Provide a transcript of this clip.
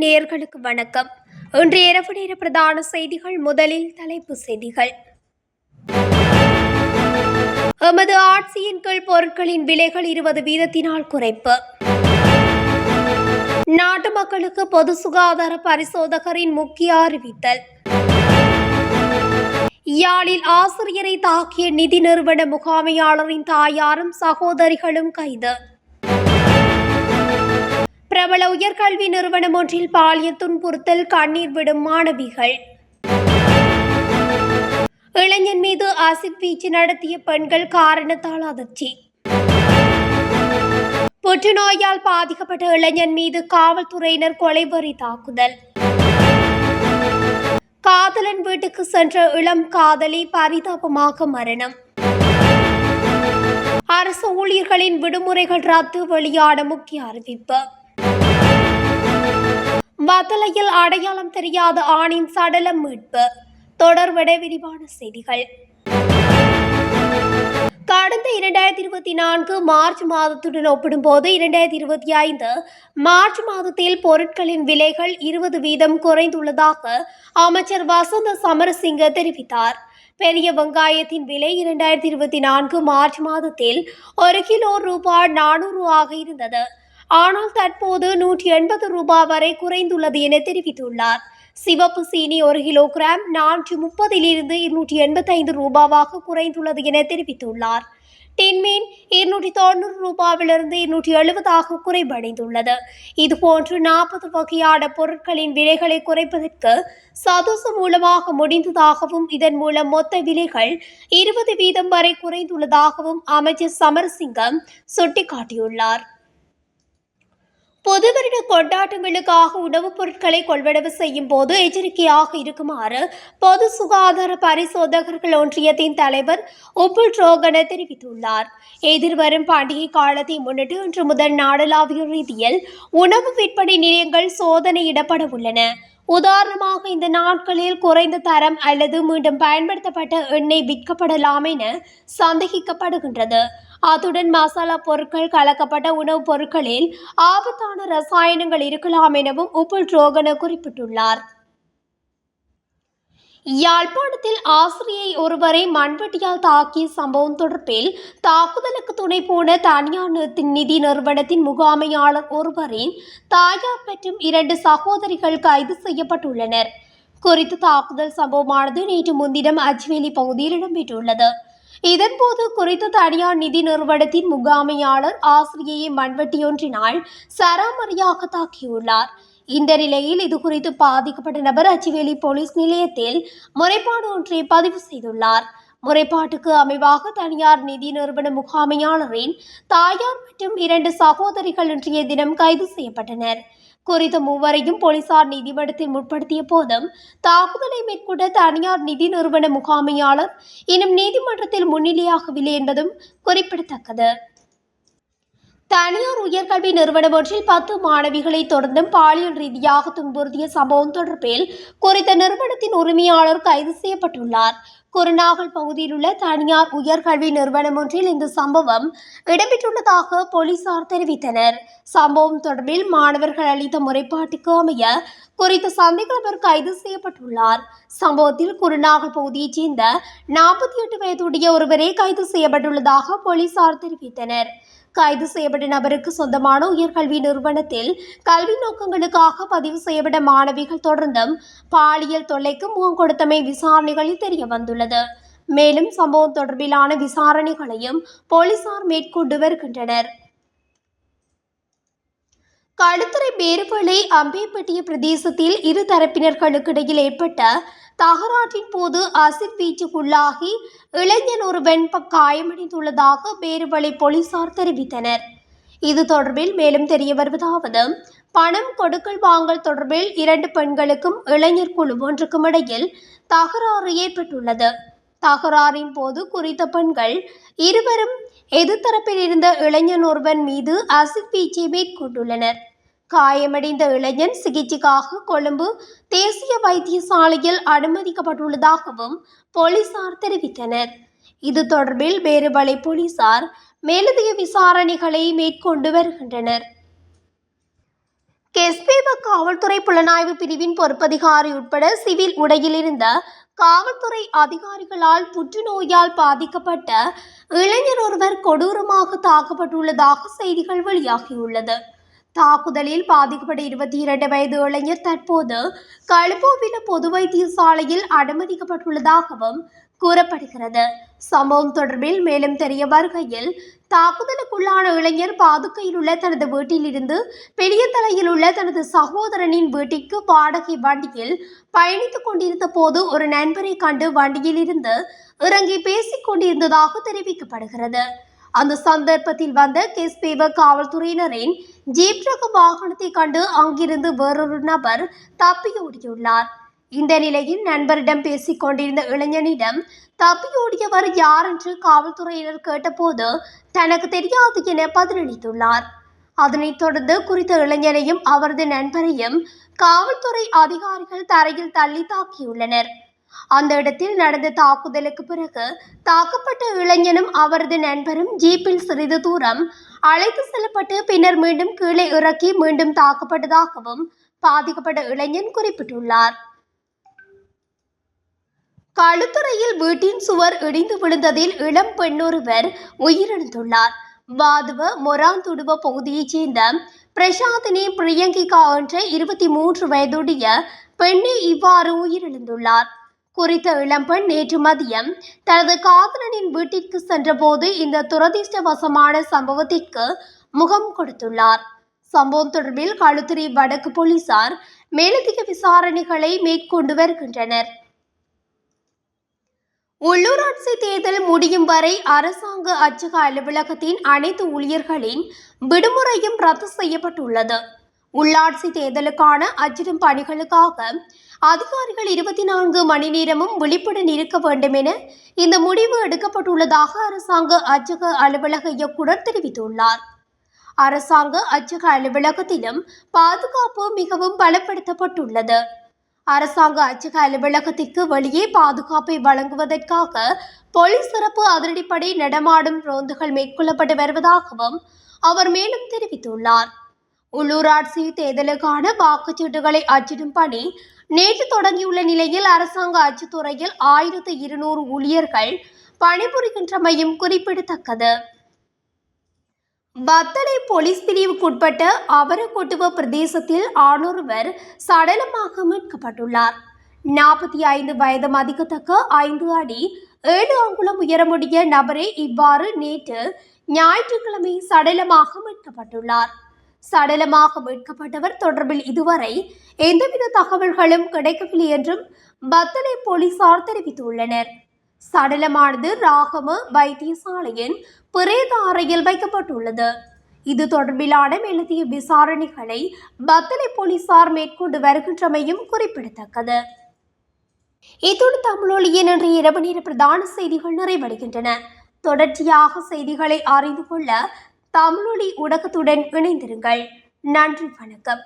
நேர்களுக்கு நேயர்களுக்கு வணக்கம். இன்று இரவு நேர பிரதான செய்திகள் முதலில் தலைப்பு செய்திகள். எமது ஆட்சியின் கீழ் பொருட்களின் விலைகள் இருபது வீதத்தினால் குறைப்பு. நாட்டு மக்களுக்கு பொது சுகாதார பரிசோதகரின் முக்கிய அறிவித்தல். யாழில் ஆசிரியரை தாக்கிய நிதி நிறுவன முகாமையாளரின் தாயாரும் சகோதரிகளும் கைது. பிரபல உயர்கல்வி நிறுவனம் ஒன்றில் பாலியல் துன்புறுத்தல் கண்ணீர் விடும் மாணவிகள். இளைஞன் மீது ஆசிட் வீச்சு நடத்திய பெண்கள் காரணத்தால் அதிர்ச்சி. புற்றுநோயால் பாதிக்கப்பட்ட இளைஞன் மீது காவல்துறையினர் கொலைவெறி தாக்குதல். காதலன் வீட்டுக்கு சென்ற இளம் காதலி பரிதாபமாக மரணம். அரசு ஊழியர்களின் விடுமுறைகள் ரத்து வெளியான முக்கிய அறிவிப்பு. வத்தலையில் அடையாளம் தெரியாத ஆணின் சடலம் மீட்பு. தொடர்பட விரிவான செய்திகள். கடந்த இரண்டாயிரத்தி இருபத்தி நான்கு மார்ச் மாதத்துடன் ஒப்பிடும்போது இரண்டாயிரத்தி இருபத்தி ஐந்து மார்ச் மாதத்தில் பொருட்களின் விலைகள் இருபது வீதம் குறைந்துள்ளதாக அமைச்சர் வசந்த சமரசிங்க தெரிவித்தார். பெரிய வெங்காயத்தின் விலை இரண்டாயிரத்தி இருபத்தி நான்கு மார்ச் மாதத்தில் ஒரு கிலோ ரூபாய் நானூறு ஆக இருந்தது. ஆனால் தற்போது நூற்றி எண்பது ரூபாய் வரை குறைந்துள்ளது என தெரிவித்துள்ளார். சிவப்பு சீனி ஒரு கிலோகிராம் நானூற்றி முப்பதிலிருந்து இருநூற்றி எண்பத்தைந்து ரூபாவாக குறைந்துள்ளது என தெரிவித்துள்ளார். டின்மீன் இருநூற்றி தொண்ணூறு ரூபாவிலிருந்து இருநூற்றி எழுபதாக குறைவடைந்துள்ளது. இதுபோன்று நாற்பது வகையான பொருட்களின் விலைகளை குறைப்பதற்கு சதுசு மூலமாக முடிந்ததாகவும் இதன் மூலம் மொத்த விலைகள் இருபது வீதம் வரை குறைந்துள்ளதாகவும் அமைச்சர் சமரசிங்கம் சுட்டிக்காட்டியுள்ளார். பொது வருட கொண்டாட்டங்களுக்காக உணவுப் பொருட்களை கொள்வனவு செய்யும் போது எச்சரிக்கையாக இருக்குமாறு பொது சுகாதார பரிசோதகர்கள் ஒன்றியத்தின் தலைவர் உப்புல் ரோகன தெரிவித்துள்ளார். எதிர்வரும் பண்டிகை காலத்தை முன்னிட்டு இன்று முதல் நாடளாவிய ரீதியில் உணவு விற்பனை நிலையங்கள் சோதனையிடப்பட உள்ளன. உதாரணமாக இந்த நாட்களில் குறைந்த தரம் அல்லது மீண்டும் பயன்படுத்தப்பட்ட எண்ணெய் விற்கப்படலாம் என சந்தேகிக்கப்படுகின்றது. அத்துடன் மசாலா பொருட்கள் கலக்கப்பட்ட உணவுப் பொருட்களில் ஆபத்தான ரசாயனங்கள் இருக்கலாம் எனவும் உப்புல் ரோகன குறிப்பிட்டுள்ளார். யாழ்ப்பாணத்தில் ஆசிரியை ஒருவரை மண்வெட்டியால் தாக்கிய சம்பவம் தொடர்பில் தாக்குதலுக்கு துணை போன தனியார் நிதி நிறுவனத்தின் முகாமையாளர் ஒருவரின் தாயார் மற்றும் இரண்டு சகோதரிகள் கைது செய்யப்பட்டுள்ளனர். குறித்த தாக்குதல் சம்பவமானது நேற்று முன்தினம் அஜ்வேலி பகுதியில் இடம்பெற்றுள்ளது. இதன்போது குறித்த தனியார் நிதி நிறுவனத்தின் முகாமையாளர் ஆசிரியையை மண்வெட்டியொன்றினால் சராமரியாக தாக்கியுள்ளார் இந்த நிலையில் இது குறித்து பாதிக்கப்பட்ட நபர் அச்சிவேலி போலீஸ் நிலையத்தில் முறைப்பாடு ஒன்றை பதிவு செய்துள்ளார். முறைப்பாட்டுக்கு அமைவாக தனியார் நிதி நிறுவன முகாமையாளரின் தாயார் மற்றும் இரண்டு சகோதரிகள் இன்றைய தினம் கைது செய்யப்பட்டனர். குறித்த மூவரையும் போலீசார் நீதிமன்றத்தில் முற்படுத்திய போதும் தாக்குதலை மேற்கொண்ட தனியார் நிதி நிறுவன முகாமையாளர் இன்னும் நீதிமன்றத்தில் முன்னிலையாகவில்லை என்பதும் குறிப்பிடத்தக்கது. தனியார் உயர்கல்வி நிறுவனம் ஒன்றில் பத்து மாணவிகளை தொடர்ந்தும் பாலியல் ரீதியாக துன்புறுத்திய சம்பவம் தொடர்பில் குறித்த நிறுவனத்தின் உரிமையாளர் கைது செய்யப்பட்டுள்ளார். குருநாகல் பகுதியில் உள்ள தனியார் உயர்கல்வி நிறுவனம் ஒன்றில் இந்த சம்பவம் இடம்பெற்றுள்ளதாக போலீசார் தெரிவித்தனர். சம்பவம் தொடர்பில் மாணவர்கள் அளித்த முறைப்பாட்டுக்கு அமைய குறித்த சந்தேக நபர் கைது செய்யப்பட்டுள்ளார். சம்பவத்தில் குருநாகல் பகுதியைச் சேர்ந்த நாற்பத்தி எட்டு வயதுடைய ஒருவரே கைது செய்யப்பட்டுள்ளதாக போலீசார் தெரிவித்தனர். கைது செய்யப்பட்ட நபருக்கு சொந்தமான உயர்கல்வி நிறுவனத்தில் கல்வி நோக்கங்களுக்காக பதிவு செய்யப்பட்ட மாணவிகள் தொடர்ந்தும் பாலியல் தொல்லைக்கு முகம் கொடுத்தமை விசாரணைகளில் தெரிய வந்துள்ளது. மேலும் சம்பவம் தொடர்பிலான விசாரணைகளையும் போலீசார் மேற்கொண்டு வருகின்றனர். களுத்துறை பேருவளை அம்பேப்பட்டிய பிரதேசத்தில் இரு தரப்பினர்களுக்கிடையில் ஏற்பட்ட தகராற்றின் போது அசிட் வீச்சுக்குள்ளாகி இளைஞன் ஒருவன் காயமடைந்துள்ளதாக பேருவளை போலீசார் தெரிவித்தனர் இது தொடர்பில் மேலும் தெரிய வருவதாவது பணம் கொடுக்கல் வாங்கல் தொடர்பில் இரண்டு பெண்களுக்கும் இளைஞர் குழு ஒன்றுக்கும் இடையில் தகராறு ஏற்பட்டுள்ளது தகராறின் போது குறித்த பெண்கள் இருவரும் எதிர்த்தரப்பில் இருந்த இளைஞன் ஒருவன் மீது அசிட் வீச்சை மேற்கொண்டுள்ளனர். காயமடைந்த இளைஞன் சிகிச்சைக்காக கொழும்பு தேசிய வைத்தியசாலையில் அனுமதிக்கப்பட்டுள்ளதாகவும் போலீசார் தெரிவித்தனர். இது தொடர்பில் வேறுபலை போலீசார் மேலதிக விசாரணைகளை மேற்கொண்டு வருகின்றனர். கெஸ்பேப காவல்துறை புலனாய்வு பிரிவின் பொறுப்பதிகாரி உட்பட சிவில் உடையில் இருந்த காவல்துறை அதிகாரிகளால் புற்றுநோயால் பாதிக்கப்பட்ட இளைஞர் ஒருவர் கொடூரமாக தாக்கப்பட்டுள்ளதாக செய்திகள் வெளியாகியுள்ளது. தாக்குதலில் பாதிக்கப்பட்ட இருபத்தி இரண்டு வயது இளைஞர் தற்போது களுப்போவில பொது வைத்தியசாலையில் அனுமதிக்கப்பட்டுள்ளதாகவும் கூறப்படுகிறது. சம்பவம் தொடர்பில் மேலும் தெரிய வருகையில் தாக்குதலுக்குள்ளான இளைஞர் பாதுகையில் உள்ள தனது வீட்டிலிருந்து பெரிய தலையில் உள்ள தனது சகோதரனின் வீட்டிற்கு வாடகை வண்டியில் பயணித்துக் கொண்டிருந்த போது ஒரு நண்பரை கண்டு வண்டியில் இருந்து இறங்கி பேசிக் கொண்டிருந்ததாக தெரிவிக்கப்படுகிறது. அந்த சந்தர்ப்பத்தில் வந்த கெஸ்பேவ காவல்துறையினரின் ஜீப் ரக வாகனத்தை கண்டு அங்கிருந்து வேறொரு நபர் தப்பியோடியுள்ளார். இந்த நிலையில் நண்பரிடம் பேசிக் கொண்டிருந்த இளைஞனிடம் தப்பியோடியவர் யார்? என்று காவல்துறையினர் கேட்டபோது தனக்கு தெரியாது என பதிலளித்துள்ளார். அதனைத் தொடர்ந்து குறித்த இளைஞரையும் அவரது நண்பரையும் காவல்துறை அதிகாரிகள் தரையில் தள்ளி தாக்கியுள்ளனர். அந்த இடத்தில் நடந்த தாக்குதலுக்கு பிறகு தாக்கப்பட்ட இளைஞனும் அவரது நண்பரும் ஜீப்பில் சிறிது தூரம் அழைத்து செல்லப்பட்டு பின்னர் மீண்டும் கீழே இறக்கி மீண்டும் தாக்கப்பட்டதாகவும் பாதிக்கப்பட்ட இளைஞன் குறிப்பிட்டுள்ளார். களுத்துறையில் வீட்டின் சுவர் இடிந்து விழுந்ததில் இளம் பெண்ணொருவர் உயிரிழந்துள்ளார். வாதுவ மொராந்துடுவ பகுதியைச் சேர்ந்த பிரசாந்தினி பிரியங்கிகா என்ற இருபத்தி மூன்று வயதுடைய பெண்ணே இவ்வாறு உயிரிழந்துள்ளார். குறித்த இளம்பெண் நேற்று மதியம் தனது காதலனின் வீட்டிற்கு சென்றபோது இந்த துரதிர்ஷ்டவசமான சம்பவத்திற்கு முகம் கொடுத்துள்ளார். சம்பவம் தொடர்பில் களுத்துறை வடக்கு போலீசார் மேலதிக விசாரணைகளை மேற்கொண்டு வருகின்றனர். உள்ளூராட்சி தேர்தல் முடியும் வரை அரசாங்க அச்சக அலுவலகத்தின் அனைத்து ஊழியர்களின் விடுமுறையும் ரத்து செய்யப்பட்டுள்ளது. உள்ளாட்சி தேர்தலுக்கான அச்சிடும் பணிகளுக்காக அதிகாரிகள் இருபத்தி நான்கு மணி நேரமும் விழிப்புடன் இருக்க வேண்டும் என இந்த முடிவு எடுக்கப்பட்டுள்ளதாக அரசாங்க அச்சக அலுவலக இயக்குனர் தெரிவித்துள்ளார். அரசாங்க அச்சக அலுவலகத்திலும் பாதுகாப்பு மிகவும் பலப்படுத்தப்பட்டுள்ளது. அரசாங்க அச்சக அலுவலகத்திற்கு வெளியே பாதுகாப்பை வழங்குவதற்காக போலீஸ் சிறப்பு அதிரடிப்படை நடமாடும் ரோந்துகள் மேற்கொள்ளப்பட்டு வருவதாகவும் அவர் மேலும் தெரிவித்துள்ளார். உள்ளூராட்சி தேர்தலுக்கான வாக்குச்சீட்டுகளை அச்சிடும் பணி நேற்று தொடங்கியுள்ள நிலையில் அரசாங்க அச்சுத்துறையில் ஆயிரத்து இருநூறு ஊழியர்கள் பணிபுரிகின்றமையும் குறிப்பிடத்தக்கது. பத்தளை போலீஸ் பிரிவுக்குட்பட்ட அபரக்கொட்டுவ பிரதேசத்தில் ஆணொருவர் சடலமாக மீட்கப்பட்டுள்ளார். நாற்பத்தி ஐந்து வயது மதிக்கத்தக்க ஐந்து அடி ஏழு அங்குலம் உயரமுடைய நபரே இவ்வாறு நேற்று ஞாயிற்றுக்கிழமை சடலமாக மீட்கப்பட்டுள்ளார். சடலமாக மீட்கப்பட்டவர் தொடர்பில் இதுவரை எந்தவித தகவல்களும் கிடைக்கவில்லை என்றும் பத்தளை போலீசார் தெரிவித்துள்ளனர். சடலமானது ராகம வைத்தியசாலையின் பிரேத அறையில் வைக்கப்பட்டுள்ளது. இது தொடர்பிலான மேலதிக விசாரணைகளை பத்தளை போலீசார் மேற்கொண்டு வருகின்றமையும் குறிப்பிடத்தக்கது. இத்துடன் தமிழொலியின் இன்று இரவு நேர பிரதான செய்திகள் நிறைவடைகின்றன. தொடர்ச்சியாக செய்திகளை அறிந்து கொள்ள தமிழொலி ஊடகத்துடன் இணைந்திருங்கள். நன்றி வணக்கம்.